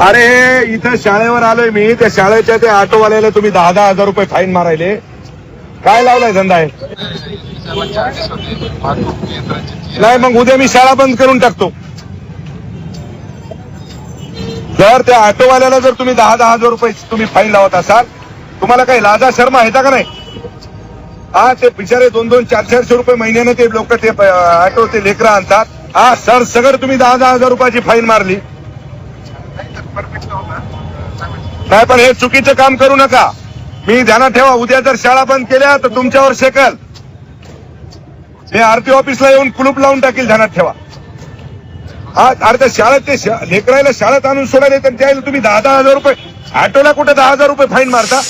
अरे इथं शाळेवर आलोय मी. त्या शाळेच्या त्या ऑटोवाल्याला तुम्ही दहा दहा हजार रुपये फाईन मारायले. काय लावलाय धंदा आहे नाही मग उद्या मी शाळा बंद करून टाकतो. जर त्या ऑटोवाल्याला जर तुम्ही दहा दहा हजार रुपये तुम्ही फाईन लावत असाल तुम्हाला काही लाजा शर्मा आहे का नाही? हा ते बिचारे दोन दोन चार चारशे रुपये महिन्याने ते लोक ते ऑटो ते लेकरं आणतात. हा सर सगळं तुम्ही दहा दहा हजार रुपयाची फाईन मारली. नाही पण हे चुकीचं काम करू नका. मी ध्यानात ठेवा उद्या जर शाळा बंद केल्या तर तुमच्यावर शेकल. मी आरती ऑफिसला येऊन कुलूप लावून टाकील ध्यानात ठेवा. हा अरे त्या शाळेत ते लेकरायला शाळेत आणून सोडायला तर त्याला तुम्ही दहा दहा हजार रुपये ऑटोला कुठे दहा हजार रुपये फाईन मारता?